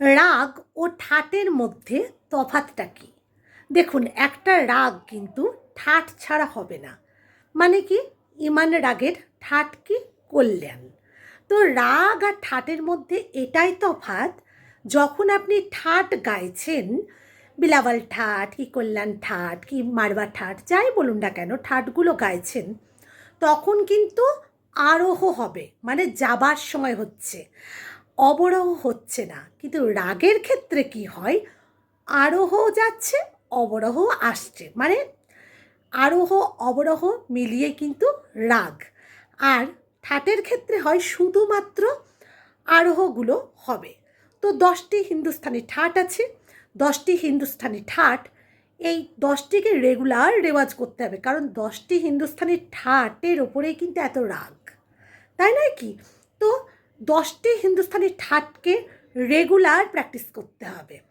রাগ ও ঠাটের মধ্যে তফাতটা কী? দেখুন, একটা রাগ কিন্তু ঠাট ছাড়া হবে না। মানে কি? ইমান রাগের ঠাট কি? কল্যাণ। তো রাগ আর ঠাটের মধ্যে এটাই তফাত যখন আপনি ঠাট গাইছেন বিলাওয়াল ঠাট কি কল্যাণ ঠাট কি মারবা ঠাট, যাই বলুন না কেন, ঠাটগুলো গাইছেন, তখন কিন্তু আরোহ হবে মানে যাবার সময় হচ্ছে। অবরোহ হচ্ছে না। কিন্তু রাগের ক্ষেত্রে কি হয়? আরোহ যাচ্ছে, অবরোহ আসছে। মানে আরোহ, অবরোহ মিলিয়ে কিন্তু রাগ। আর ঠাটের ক্ষেত্রে হয় শুধুমাত্র আরোহগুলো হবে। তো দশটি হিন্দুস্থানি ঠাট আছে। দশটি হিন্দুস্তানি ঠাট, এই দশটিকে রেগুলার রেওয়াজ করতে হবে। কারণ দশটি হিন্দুস্তানি ঠাটের ওপরেই কিন্তু এত রাগ। তাই নয় কি? দশটি হিন্দুস্থানি ঠাটকে রেগুলার প্র্যাকটিস করতে হবে।